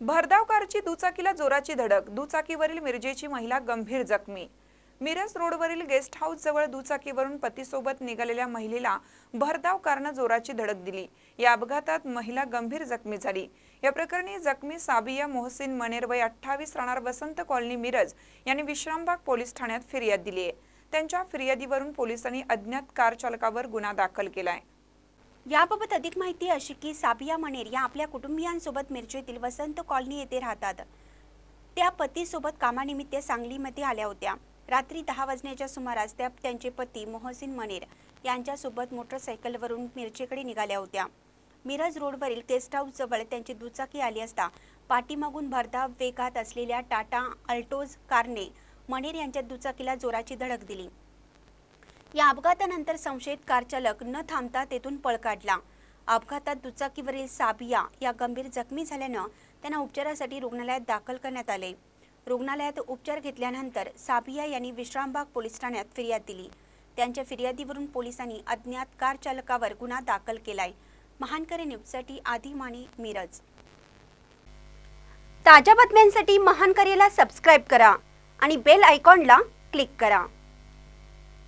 भरधाव कारची दुचाकीला जोराची धडक दुचाकीवरील मिरजेची महिला गंभीर जखमी. मिरज रोडवरील गेस्ट हाऊस जवळ दुचाकीवरून पतीसोबत निघालेल्या महिलेला भरधाव कारनं जोराची धडक दिली. या अपघातात महिला गंभीर जखमी झाली. या प्रकरणी जखमी साबिया मोहसिन मनेर वय अठ्ठावीस राहणार वसंत कॉलनी मिरज यांनी विश्रामबाग पोलीस ठाण्यात फिर्याद दिली आहे. त्यांच्या फिर्यादीवरून पोलिसांनी अज्ञात कार चालकावर गुन्हा दाखल केलाय. याबाबत अधिक माहिती अशी की साबिया मनेर या आपल्या कुटुंबियांसोबत मिरजेतील वसंत कॉलनी येथे राहतात. त्या पतीसोबत कामानिमित्त सांगलीमध्ये आल्या होत्या. रात्री दहा वाजण्याच्या सुमारास त्या त्यांचे पती मोहसिन मनेर यांच्यासोबत मोटरसायकलवरून मिरजेकडे निघाल्या होत्या. मिरज रोडवरील गेस्ट हाऊसजवळ त्यांची दुचाकी आली असता पाठीमागून भरधाव वेगात असलेल्या टाटा अल्टोज कारने मनेर यांच्या दुचाकीला जोराची धडक दिली. या अपघातानंतर संशयित कारचालक न थांबता तेथून पळ काढला. अपघातात दुचाकीवरील साबिया या गंभीर जखमी झाल्यानं त्यांना उपचारासाठी रुग्णालयात दाखल करण्यात आले. रुग्णालयात उपचार घेतल्यानंतर साबिया यांनी विश्रामबाग पोलीस ठाण्यात फिर्याद दिली. त्यांच्या फिर्यादीवरून पोलिसांनी अज्ञात कार चालकावर गुन्हा दाखल केलाय. महानकरे न्यूजसाठी आधी माने मिरज. ताज्या बातम्यांसाठी महानकरेला सबस्क्राईब करा आणि बेल आयकॉनला क्लिक करा.